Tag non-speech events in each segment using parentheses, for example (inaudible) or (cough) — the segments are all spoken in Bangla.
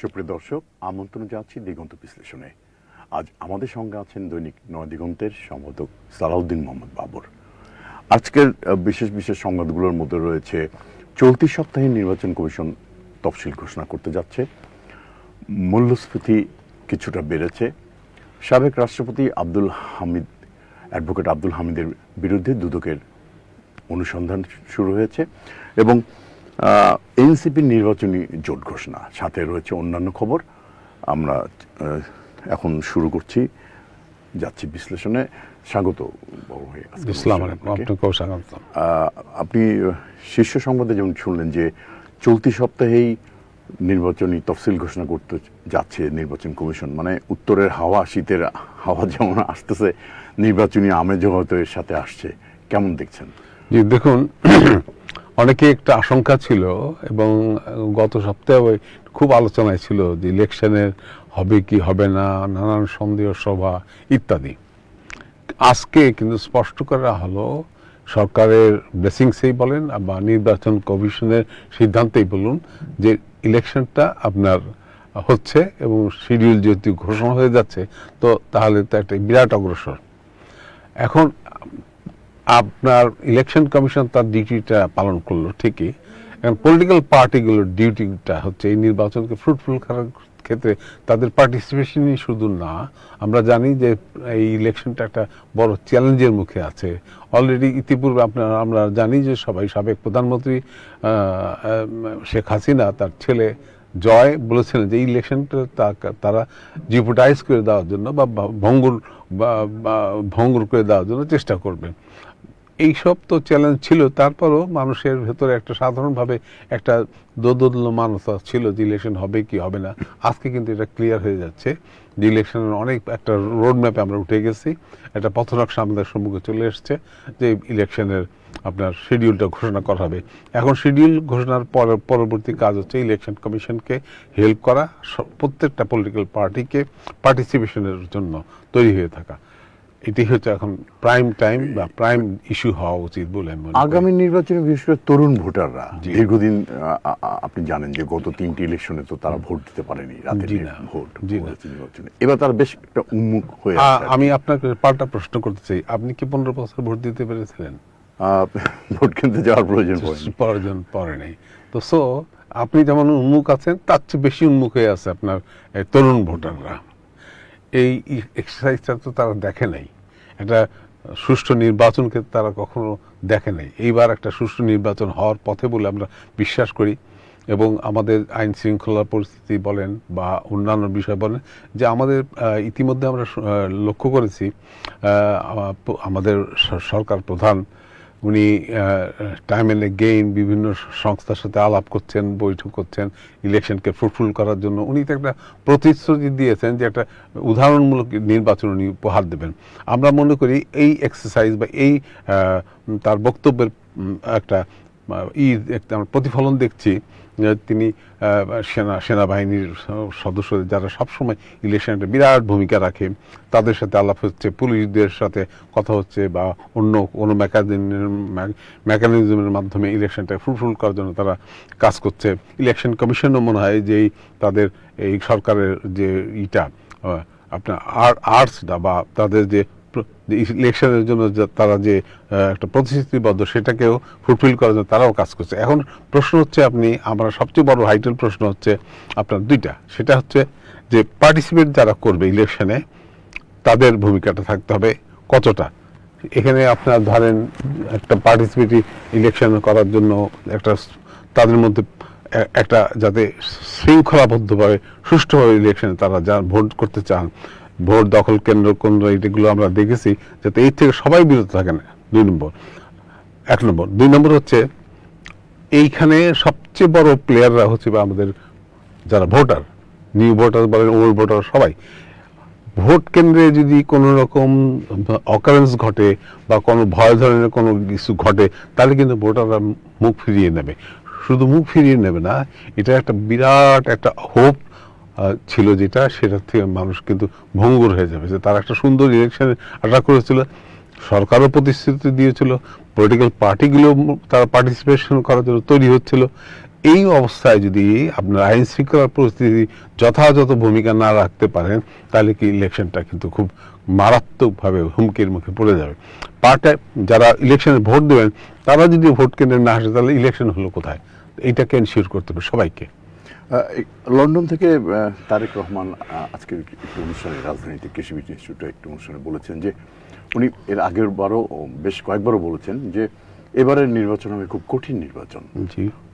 সুপ্রিয় দর্শক, আমন্ত্রণ যাচ্ছি দিগন্ত বিশ্লেষণে। আজ আমাদের সঙ্গে আছেন দৈনিক নয় দিগন্তের সম্পাদক সালাউদ্দিন মোহাম্মদ বাবর। আজকের বিশেষ বিশেষ সংবাদগুলোর মধ্যে রয়েছে, চলতি সপ্তাহে নির্বাচন কমিশন তফসিল ঘোষণা করতে যাচ্ছে। মূল্যস্ফীতি কিছুটা বেড়েছে। সাবেক রাষ্ট্রপতি আব্দুল হামিদ, অ্যাডভোকেট আব্দুল হামিদের বিরুদ্ধে দুদকের অনুসন্ধান শুরু হয়েছে এবং এনসিপির নির্বাচনী জোট ঘোষণা। সাথে রয়েছে অন্যান্য খবর। আমরা এখন শুরু করছি যাচ্ছি বিশ্লেষণে। স্বাগত ইসলাম। আপনাকেও আপনি শীর্ষ সংবাদে যেমন শুনলেন যে চলতি সপ্তাহেই নির্বাচনী তফসিল ঘোষণা করতে যাচ্ছে নির্বাচন কমিশন। মানে উত্তরের হাওয়া শীতের হাওয়া যেমন আসতেছে নির্বাচনী আমেজ হয়তো এর সাথে আসছে। কেমন দেখছেন? জি দেখুন অনেকে একটা আশঙ্কা ছিল এবং গত সপ্তাহে ওই খুব আলোচনায় ছিল যে ইলেকশনের হবে কি হবে না, নানান সন্দেহ সভা ইত্যাদি। আজকে কিন্তু স্পষ্ট করা হলো, সরকারের ব্লেসিংসেই বলেন বা নির্বাচন কমিশনের সিদ্ধান্তেই বলুন যে ইলেকশনটা আপনার হচ্ছে এবং শিডিউল যেহেতু ঘোষণা হয়ে যাচ্ছে, তো তাহলে তো একটা বিরাট অগ্রসর। এখন আপনার ইলেকশন কমিশন তার ডিউটিটা পালন করল, ঠিকই। এখন পলিটিক্যাল পার্টিগুলোর ডিউটিটা হচ্ছে এই নির্বাচনকে ফ্রুটফুল করার ক্ষেত্রে তাদের পার্টিসিপেশনই শুধু না, আমরা জানি যে এই ইলেকশনটা একটা বড় চ্যালেঞ্জের মুখে আছে। অলরেডি ইতিপূর্বে আপনার আমরা জানি যে সবাই সাবেক প্রধানমন্ত্রী শেখ হাসিনা, তার ছেলে জয় বলেছিলেন যে ইলেকশনটা তারা জিপোটাইজ করে দেওয়ার জন্য বা ভঙ্গুর বা ভঙ্গুর করে দেওয়ার জন্য চেষ্টা করবেন এইসব তো চ্যালেঞ্জ ছিল। তারপরও মানুষের ভেতরে একটা সাধারণভাবে একটা দোদুল্য মানসা ছিল যে ইলেকশন হবে কি হবে না। আজকে কিন্তু এটা ক্লিয়ার হয়ে যাচ্ছে যে ইলেকশনের অনেক একটা রোড ম্যাপে আমরা উঠে গেছি। একটা পথনকশা আমাদের সম্মুখে চলে এসছে যে ইলেকশনের আপনার শিডিউলটা ঘোষণা করা হবে। এখন শিডিউল ঘোষণার পর পরবর্তী কাজ হচ্ছে ইলেকশন কমিশনকে হেল্প করা প্রত্যেকটা পলিটিক্যাল পার্টিকে পার্টিসিপেশনের জন্য তৈরি হয়ে থাকা। এটি হচ্ছে এখন প্রাইম টাইম বা প্রাইম ইস্যু হওয়া উচিত বলে আমি। আগামী নির্বাচনে বিশেষ করে তরুণ ভোটাররা। দীর্ঘদিন আপনি জানেন যে গত তিনটি ইলেকশনে তো তারা ভোট দিতে পারেনি রাতের ভোট জি না। নির্বাচনে। এবার তারা বেশ একটা উন্মুখ হয়ে আছে আমি আপনাকে পাল্টা প্রশ্ন করতে চাই আপনি কি পনেরো বছর ভোট দিতে পেরেছিলেন? ভোট কিনতে যাওয়ার প্রয়োজন প্রয়োজন (laughs) পড়ে নেই। তো সো আপনি যেমন উন্মুখ আছেন তার চেয়ে বেশি উন্মুখ হয়ে আছে আপনার তরুণ ভোটাররা। এই এক্সারসাইজটা তো তারা দেখে নাই। একটা সুষ্ঠু নির্বাচনকে তারা কখনো দেখে নাই। এইবার একটা সুষ্ঠু নির্বাচন হওয়ার পথে বলে আমরা বিশ্বাস করি এবং আমাদের আইন শৃঙ্খলা পরিস্থিতি বলেন বা অন্যান্য বিষয় বলেন যে আমাদের ইতিমধ্যে আমরা লক্ষ্য করেছি আমাদের সরকার প্রধান উনি টাইম এন্ড গেইন বিভিন্ন সংস্থার সাথে আলাপ করছেন, বৈঠক করছেন ইলেকশনকে ফ্রুটফুল করার জন্য। উনি তো একটা প্রতিশ্রুতি দিয়েছেন যে একটা উদাহরণমূলক নির্বাচন উনি উপহার দেবেন। আমরা মনে করি এই এক্সারসাইজ বা এই তার বক্তব্যের একটা ই একটা আমরা প্রতিফলন দেখছি তিনি সেনা, সেনাবাহিনীর সদস্যদের যারা সবসময় ইলেকশনে বিরাট ভূমিকা রাখে, তাদের সাথে আলাপ হচ্ছে, পুলিশদের সাথে কথা হচ্ছে বা অন্য কোনো মেকানিজমের মাধ্যমে ইলেকশনটা ফুলফুল করার জন্য তারা কাজ করছে। ইলেকশন কমিশনও মনে হয় যে তাদের এই সরকারের যে ইটা আপনার আর্টসটা বা তাদের যে ইলেকশনের জন্য তারা যে একটা প্রতিশ্রুতিবদ্ধ সেটাকেও ফুলফিল করার জন্য তারাও কাজ করছে। এখন প্রশ্ন হচ্ছে আপনি, আমরা সবচেয়ে বড় হাইটেল প্রশ্ন হচ্ছে আপনার দুইটা। সেটা হচ্ছে যে পার্টিসিপেট যারা করবে ইলেকশনে তাদের ভূমিকাটা থাকতে হবে কতটা? এখানে আপনার ধরেন একটা পার্টিসিপেটিভ ইলেকশন করার জন্য একটা তাদের মধ্যে একটা যাতে শৃঙ্খলাবদ্ধভাবে, সুষ্ঠুভাবে ইলেকশনে তারা যা ভোট করতে চান ভোট দখল কেন্দ্র কেন্দ্র এগুলো আমরা দেখেছি, যাতে এই থেকে সবাই বিরত থাকেন। দুই নম্বর। এক নম্বর। দুই নম্বর হচ্ছে, এইখানে সবচেয়ে বড় প্লেয়াররা হচ্ছে বা আমাদের যারা ভোটার নিউ ভোটার বলেন ওল্ড ভোটার সবাই। ভোট কেন্দ্রে যদি কোনো রকম অকারেন্স ঘটে বা কোনো ভয় ধরনের কোনো কিছু ঘটে, তাহলে কিন্তু ভোটাররা মুখ ফিরিয়ে নেবে। শুধু মুখ ফিরিয়ে নেবে না, এটা একটা বিরাট একটা হোপ ছিল যেটা সেটার থেকে মানুষ কিন্তু ভঙ্গুর হয়ে যাবে। যে তারা একটা সুন্দর ইলেকশন আশা করেছিল, সরকারও প্রতিশ্রুতি দিয়েছিল পলিটিক্যাল পার্টিগুলো তারা পার্টিসিপেশন করার জন্য তৈরি হচ্ছিল। এই অবস্থায় যদি আপনার আইন শৃঙ্খলার পরিস্থিতি যথাযথ ভূমিকা না রাখতে পারেন, তাহলে কি ইলেকশনটা কিন্তু খুব মারাত্মকভাবে হুমকির মুখে পড়ে যাবে। পার্টে যারা ইলেকশনে ভোট দেবেন, তারা যদি ভোট কেন্দ্রে না আসে, তাহলে ইলেকশন হলো কোথায়? এইটাকে এনশিওর করতে হবে সবাইকে? লন্ডন থেকে তারেক রহমান আজকের একটি অনুষ্ঠানে রাজধানীতে কৃষি ইনস্টিটিউটে একটি অনুষ্ঠানে বলেছেন যে উনি এর আগের বারও বেশ কয়েকবারও বলেছেন যে এবারের নির্বাচন হবে খুব কঠিন নির্বাচন।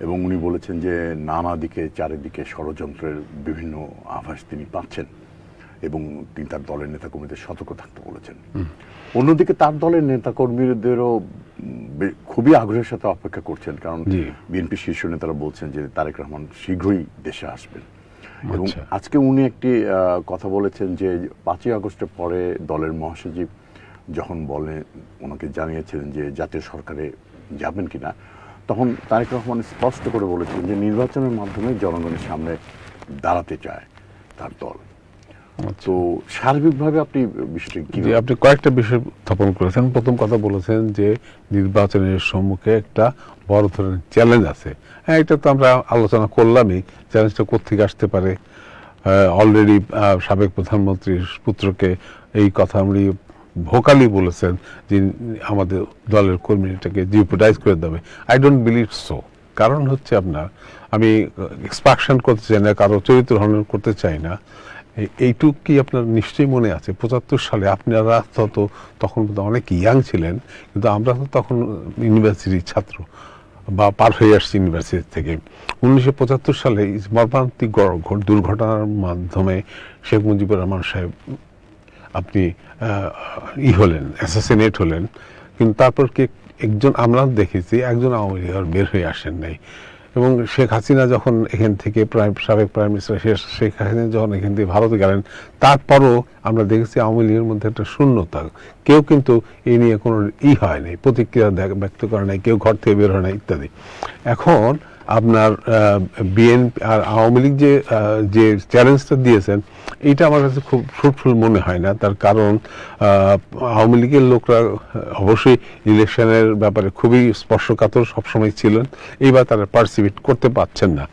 এবং উনি বলেছেন যে নানা দিকে চারিদিকে ষড়যন্ত্রের বিভিন্ন আভাস তিনি পাচ্ছেন। এবং তিনি তার দলের নেতাকর্মীদের সতর্ক থাকতে বলেছেন। অন্যদিকে তার দলের নেতাকর্মীদেরও খুবই আগ্রহের সাথে অপেক্ষা করছেন কারণ বিএনপি শীর্ষ নেতারা বলছেন যে তারেক রহমান শীঘ্রই দেশে আসবেন। এবং আচ্ছা। আজকে উনি একটি কথা বলেছেন যে পাঁচই আগস্টের পরে দলের মহাসচিব যখন বলে ওনাকে জানিয়েছিলেন যে জাতীয় সরকারে যাবেন কিনা তখন তারেক রহমান স্পষ্ট করে বলেছিলেন যে নির্বাচনের মাধ্যমে জনগণের সামনে দাঁড়াতে চায় তার দল। তো সার্বিকভাবে আপনি বিষয়টি কি আপনি কয়েকটা বিষয় উত্থাপন করেছেন। প্রথম কথা বলেছেন যে নির্বাচনের সম্মুখে একটা বড় ধরনের চ্যালেঞ্জ আছে। হ্যাঁ এটা তো আমরা আলোচনা করলামই। চ্যালেঞ্জটা কোথেকে আসতে পারে? অলরেডি সাবেক প্রধানমন্ত্রীর পুত্রকে এই কথা আমি ভোকালি বলেছেন যে আমাদের দলের কর্মীটাকে জিওপোটাইজ করে দেবে। আই ডোন্ট বিলিভ সো কারণ হচ্ছে আপনার আমি এক্সপাকশন করতে চাই না কারও চরিত্র হনন করতে চাই না। এইটুক কি আপনার নিশ্চয়ই মনে আছে। পঁচাত্তর সালে আপনারা তত তখন অনেক ইয়াং ছিলেন, কিন্তু আমরা তো তখন ইউনিভার্সিটির ছাত্র বা পার হয়ে আসছি ইউনিভার্সিটি থেকে। উনিশশো পঁচাত্তর সালে মর্মান্তিক দুর্ঘটনার মাধ্যমে শেখ মুজিবুর রহমান সাহেব আপনি ই হলেন অ্যাসাসিনেট হলেন। কিন্তু তারপর কি, একজন আমরা দেখেছি, একজন আওয়ামী লীগ বের হয়ে আসেন নাই। এবং শেখ হাসিনা যখন এখান থেকে প্রাইম সাবেক প্রাইম মিনিস্টার শেষ শেখ হাসিনা যখন এখান থেকে ভারতে গেলেন, তারপরও আমরা দেখেছি আওয়ামী লীগের মধ্যে একটা শূন্যতা। কেউ কিন্তু এই নিয়ে কোনো ই হয় নাই, প্রতিক্রিয়া ব্যক্ত করে নাই, কেউ ঘর থেকে বের হয় না ইত্যাদি। এখন আপনার বিএনপি আর আওয়ামী লীগ যে যে চ্যালেঞ্জটা দিয়েছেন এটা আমার কাছে খুব ফ্রুটফুল মনে হয় না। তার কারণ আওয়ামী লীগের লোকরা অবশ্যই ইলেকশনের ব্যাপারে খুবই স্পর্শকাতর সবসময় ছিলেন। এইবার তারা পার্সিপিট করতে পারছেন না।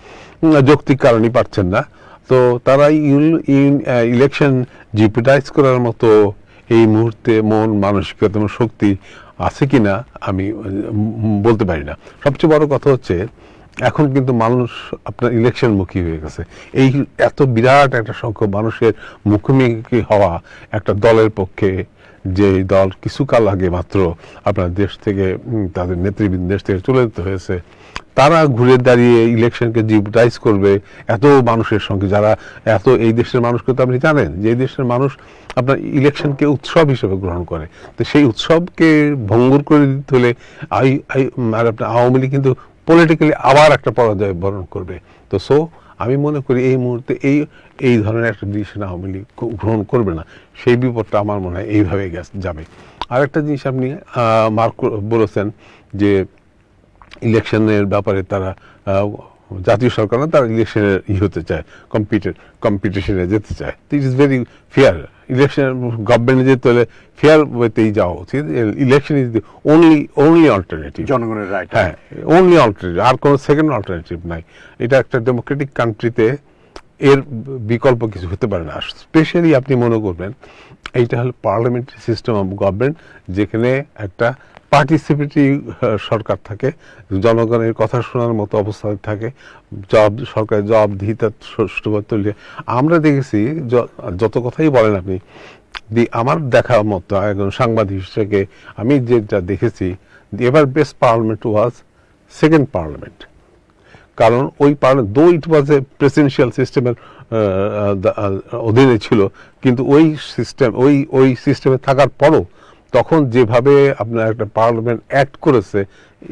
যৌক্তিক কারণেই পারছেন না। তো তারা ইলেকশন জিপিটাইজ করার মতো এই মুহূর্তে মন মানসিকতা শক্তি আছে কিনা আমি বলতে পারি না। সবচেয়ে বড় কথা হচ্ছে এখন কিন্তু মানুষ আপনার ইলেকশন মুখী হয়ে গেছে। এই এত বিরাট একটা সংখ্যক মানুষের মুখোমুখি হওয়া একটা দলের পক্ষে, যে দল কিছুকাল আগে মাত্র আপনার দেশ থেকে তাদের নেতৃবৃন্দ দেশ থেকে চলে যেতে হয়েছে, তারা ঘুরে দাঁড়িয়ে ইলেকশনকে জিপিটাইজ করবে এত মানুষের সঙ্গে। যারা এত এই দেশের মানুষকে তো আপনি জানেন যে এই দেশের মানুষ আপনার ইলেকশনকে উৎসব হিসেবে গ্রহণ করে। তো সেই উৎসবকে ভঙ্গুর করে দিতে হলে আই আই আর আপনার আওয়ামী লীগ কিন্তু পলিটিক্যালি আবার একটা পরাজয় বরণ করবে। তো সো আমি মনে করি এই মুহূর্তে এই এই ধরনের একটা ডিসিশন আওয়ামী লীগ গ্রহণ করবে না। সেই বিপদটা আমার মনে হয় এইভাবে যাবে। আরেকটা জিনিস আপনি মার্ক বলেছেন যে ইলেকশনের ব্যাপারে তারা জাতীয় সরকার না, তারা ইলেকশনের ই হতে চায় কম্পিটিশনে যেতে চায়। This is very fair election গভর্নমেন্টে যেতে হলে ফেয়ার ওয়েতেই যাওয়া উচিত election is the only only alternative জনগণের রাইট হ্যাঁ অনলি অল্টারনেটিভ আর কোনো সেকেন্ড অল্টারনেটিভ নাই। এটা একটা ডেমোক্রেটিক কান্ট্রিতে এর বিকল্প কিছু হতে পারে না। স্পেশালি আপনি মনে করবেন এইটা হলো পার্লামেন্টারি সিস্টেম অফ গভর্নমেন্ট যেখানে একটা পার্টিসিপেটরি সরকার থাকে, জনগণের কথা শোনার মতো অবস্থায় থাকে, জবাব, সরকারের জবাবদিহিতা সুষ্ঠুভাবে তুলে আমরা দেখেছি যত কথাই বলেন আপনি, দি, আমার দেখা মতো একজন সাংবাদিক হিসেবে আমি যেটা দেখেছি, the ever best parliament was second parliament কারণ ওই পার্লামেন্ট দো ইট ওয়াজ এ প্রেসিডেন্সিয়াল সিস্টেমের অধীনে ছিল, কিন্তু ওই সিস্টেম ওই ওই সিস্টেমে থাকার পরও তখন যেভাবে আপনার একটা পার্লামেন্ট অ্যাক্ট করেছে,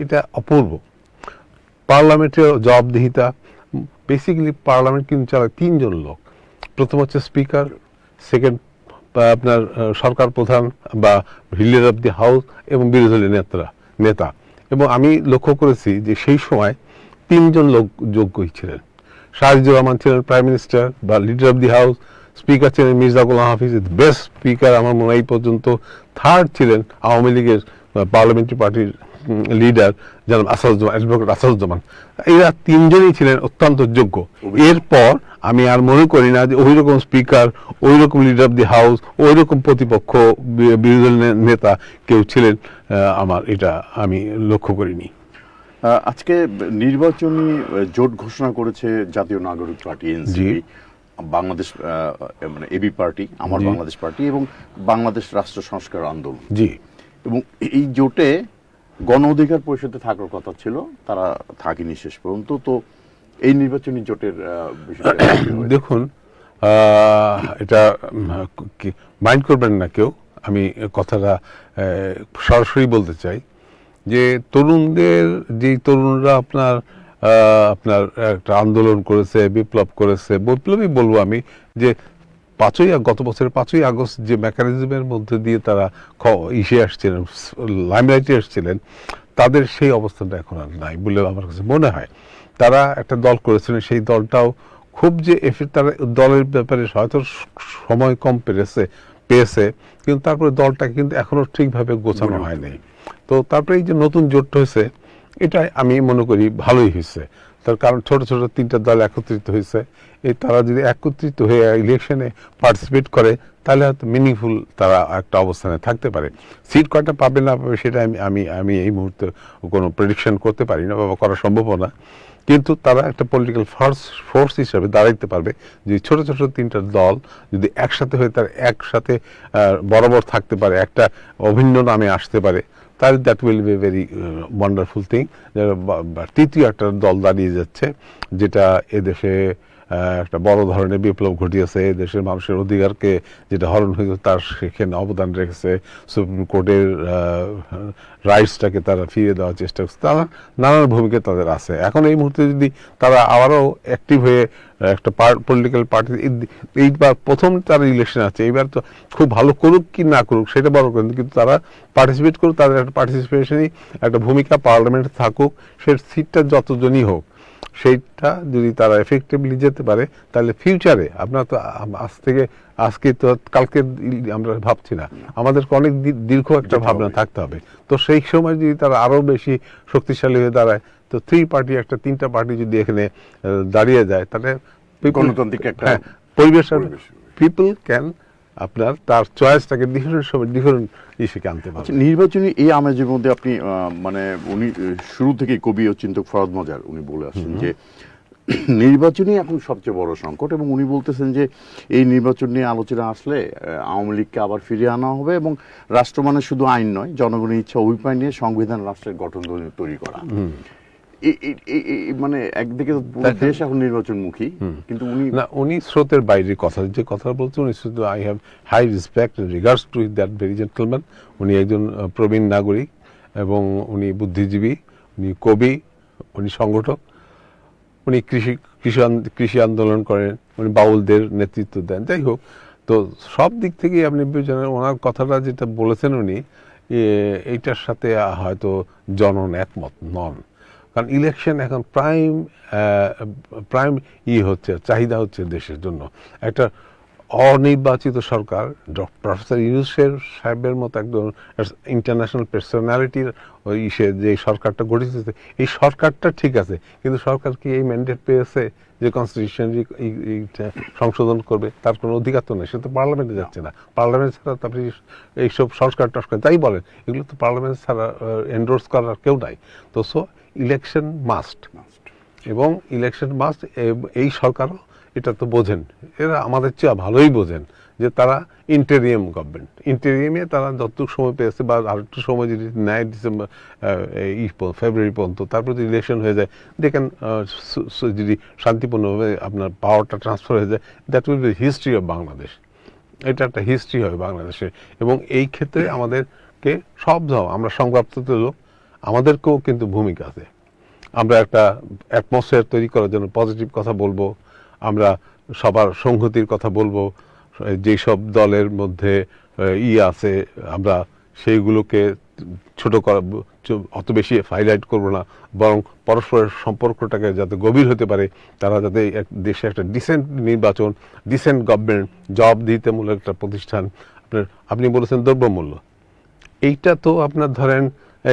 এটা অপূর্ব। পার্লামেন্টের জবাবদিহিতা, বেসিক্যালি পার্লামেন্ট কিন্তু চালায় তিনজন লোক। প্রথম হচ্ছে স্পিকার, সেকেন্ড আপনার সরকার প্রধান বা লিডার অফ দি হাউস এবং বিরোধী দলের নেতারা, নেতা। এবং আমি লক্ষ্য করেছি যে সেই সময় তিনজন লোক যোগ্যই ছিলেন। শাহিদুর রহমান ছিলেন প্রাইম মিনিস্টার বা leader of the house speaker ছিলেন মির্জা গোলাম হাফিজ বেস্ট স্পিকার আমার মনে এই পর্যন্ত থার্ড ছিলেন আওয়ামী লীগের পার্লামেন্টারি পার্টির লিডার যেমন আসাদুজ্জামান অ্যাডভোকেট আসাদুজ্জামান। এরা তিনজনই ছিলেন অত্যন্ত যোগ্য। এরপর আমি আর মনে করি না যে ওই রকম স্পিকার ওই রকম লিডার অফ দি হাউস ওই রকম প্রতিপক্ষ বিরোধী দলের নেতা কেউ ছিলেন আমার এটা আমি লক্ষ্য করিনি। আজকে নির্বাচনী জোট ঘোষণা করেছে জাতীয় নাগরিক পার্টি এনসিপি। বাংলাদেশ মানে এবি পার্টি আমার বাংলাদেশ পার্টি এবং বাংলাদেশ রাষ্ট্র সংস্কার আন্দোলন। জি। এবং এই জোটে গণ অধিকার পরিষদে থাকার কথা ছিল তারা থাকেনি শেষ পর্যন্ত তো এই নির্বাচনী জোটের (clears throat) দেখুন এটা মাইন্ড করবেন না কেউ আমি কথাটা সরাসরি বলতে চাই যে তরুণদের যে তরুণরা আপনার আপনার একটা আন্দোলন করেছে বিপ্লব করেছে। বিপ্লবই বলব আমি যে পাঁচই গত বছরের পাঁচই আগস্ট যে মেকানিজমের মধ্যে দিয়ে তারা ইসে আসছিলেন লাইমলাইটে আসছিলেন তাদের সেই অবস্থাটা এখন আর নাই বলে আমার কাছে মনে হয়। তারা একটা দল করেছিলেন সেই দলটাও খুব যে এফে- তারা দলের ব্যাপারে হয়তো সময় কম পেরেছে পেয়েছে কিন্তু তারপরে দলটা কিন্তু এখনও ঠিকভাবে গোছানো হয়নি। তো তারপরে এই যে নতুন জোটটা হয়েছে এটা আমি মনে করি ভালোই হয়েছে। তার কারণ ছোট ছোট তিনটা দল একত্রিত হয়েছে। এই তারা যদি একত্রিত হয়ে ইলেকশনে পার্টিসিপেট করে, তাহলে হয়তো মিনিংফুল তারা একটা অবস্থানে থাকতে পারে। সিট কয়টা পাবে না পাবে সেটা আমি আমি আমি এই মুহূর্তে কোনো প্রেডিকশন করতে পারি না বা করা সম্ভব না। কিন্তু তারা একটা পলিটিক্যাল ফোর্স ফোর্স হিসাবে দাঁড়াইতে পারবে। যে ছোট ছোট তিনটা দল যদি একসাথে হয়ে তার একসাথে বরাবর থাকতে পারে, একটা অভিন্ন নামে আসতে পারে তাহলে that will be very wonderful thing তৃতীয় একটা দল দাঁড়িয়ে যাচ্ছে যেটা এদেশে একটা বড় ধরনের বিপ্লব ঘটিয়েছে দেশের মানুষের অধিকারকে যেটা হরণ হয়ে গেছে তার সেখানে অবদান রেখেছে। সুপ্রিম কোর্টের রাইটসটাকে তারা ফিরিয়ে দেওয়ার চেষ্টা করছে। তারা নানান ভূমিকা তাদের আছে। এখন এই মুহূর্তে যদি তারা আবারও অ্যাক্টিভ হয়ে একটা পলিটিক্যাল পার্টি এইবার প্রথম তার ইলেকশন আছে, এইবার তো খুব ভালো করুক কি না করুক, সেটা বড় কথা। কিন্তু তারা পার্টিসিপেট করুক, তাদের একটা পার্টিসিপেশনই একটা ভূমিকা পার্লামেন্টে থাকুক, সে সিটটা যতজনই হোক। সেইটা যদি তারা এফেক্টিভলি যেতে পারে তাহলে ফিউচারে আপনার তো আজ থেকে আজকে তো কালকে আমরা ভাবছি না। আমাদেরকে অনেক দীর্ঘ একটা ভাবনা থাকতে হবে। তো সেই সময় যদি তারা আরও বেশি শক্তিশালী হয়ে দাঁড়ায় তো থ্রি পার্টি একটা তিনটা পার্টি যদি এখানে দাঁড়িয়ে যায় তাহলে গণতান্ত্রিক একটা হ্যাঁ, পরিবেশ। পিপল ক্যান আপনার তার চয়েসটাকে ডিফারেন্ট সময় ডিফারেন্ট ইস্যুকে আনতে পারবে। আচ্ছা, নির্বাচনী এই আমেজের মধ্যে আপনি মানে উনি শুরু থেকে কবি ও চিন্তক ফরাদ মজার উনি বলে আসছেন যে (clears throat) নির্বাচনই এখন সবচেয়ে বড় সংকট এবং উনি বলতেছেন যে এই নির্বাচন নিয়ে আলোচনা আসলে আওয়ামী লীগকে আবার ফিরিয়ে আনা হবে এবং রাষ্ট্র মানে শুধু আইন নয় জনগণের ইচ্ছা অভিপ্রায় নিয়ে সংবিধান রাষ্ট্রের গঠন তৈরি করা। মানে একদিকে দেশ এখন নির্বাচনমুখী কিন্তু উনি না উনি স্রোতের বাইরে কথা যে কথা বলছেন উনি শুধু I have high respect regards to that very gentleman উনি একজন প্রবীণ নাগরিক এবং উনি বুদ্ধিজীবী উনি কবি উনি সংগঠক উনি কৃষি কৃষি কৃষি আন্দোলন করেন উনি বাউলদের নেতৃত্ব দেন যাই হোক। তো সব দিক থেকেই আপনি বিবেচনা ওনার কথাটা যেটা বলেছেন উনি এইটার সাথে হয়তো জনন একমত নন। কারণ ইলেকশন এখন প্রাইম প্রাইম ই হচ্ছে, চাহিদা হচ্ছে দেশের জন্য। একটা অনির্বাচিত সরকার প্রফেসর ইউনুসের সাহেবের মতো একজন ইন্টারন্যাশনাল পার্সোনালিটির ওই ইসে, যে সরকারটা গঠিত এই সরকারটা ঠিক আছে, কিন্তু সরকার কি এই ম্যান্ডেট পেয়েছে যে কনস্টিটিউশন সংশোধন করবে? তার কোনো অধিকার তো নেই, সে তো পার্লামেন্টে যাচ্ছে না। পার্লামেন্ট ছাড়া তো আপনি এইসব সংস্কার টস্কার যাই বলেন, এগুলো তো পার্লামেন্ট ছাড়া এন্ডোর্স করার কেউ নাই। তো সো ইলেকশন মাস্ট এবং ইলেকশন মাস্ট এই সরকারও এটা তো বোঝেন। এরা আমাদের চেয়ে ভালোই বোঝেন যে তারা ইন্টেরিয়াম গভর্নমেন্ট ইন্টেরিয়ামে তারা যতটুকু সময় পেয়েছে বা আর একটু সময় যদি নেয় ডিসেম্বর এই ফেব্রুয়ারি পর্যন্ত তারপর যদি ইলেকশন হয়ে যায় দেখেন যদি শান্তিপূর্ণভাবে আপনার পাওয়ারটা ট্রান্সফার হয়ে যায় that will be history of Bangladesh এটা একটা হিস্ট্রি হবে বাংলাদেশে এবং এই ক্ষেত্রে আমাদেরকে সব যাও আমরা সংবাদপত্র লোক আমাদেরকেও কিন্তু ভূমিকা আছে। আমরা একটা অ্যাটমসফিয়ার তৈরি করার জন্য পজিটিভ কথা বলব, আমরা সবার সংহতির কথা বলব, যেসব দলের মধ্যে ই আছে, আমরা সেইগুলোকে ছোট করা, অত বেশি হাইলাইট করব না, বরং পরস্পরের সম্পর্কটাকে যাতে গভীর হতে পারে, তারা যাতে এক দেশে একটা ডিসেন্ট নির্বাচন ডিসেন্ট গভর্নমেন্ট জব দিতেমূলক একটা প্রতিষ্ঠান, আপনার, আপনি বলেছেন দ্রব্যমূল্য। এইটা তো আপনার ধরেন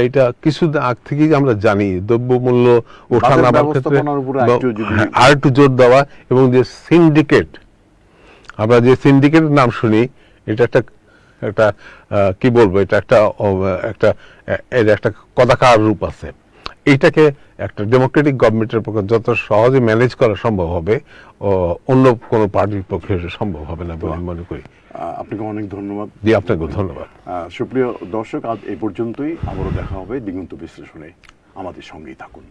এটা কিছুদিন আগ থেকেই আমরা জানি দ্রব্যমূল্য ওঠা নামার ক্ষেত্রে হ্যাঁ, আর একটু জোর দেওয়া এবং যে সিন্ডিকেট আমরা যে সিন্ডিকেটের নাম শুনি এটা একটা একটা আহ, কি বলব এটা একটা একটা এর একটা কদাকার রূপ আছে। এইটাকে একটা ডেমোক্রেটিক গভর্নমেন্টের পক্ষে যত সহজে ম্যানেজ করা সম্ভব হবে ও, অন্য কোনো পার্টির পক্ষে সম্ভব হবে না বলে আমি মনে করি। আপনাকে অনেক ধন্যবাদ। জি আপনাকে ধন্যবাদ। সুপ্রিয় দর্শক আজ এই পর্যন্তই। আবারও দেখা হবে দিগন্ত বিশ্লেষণে। আমাদের সঙ্গেই থাকুন।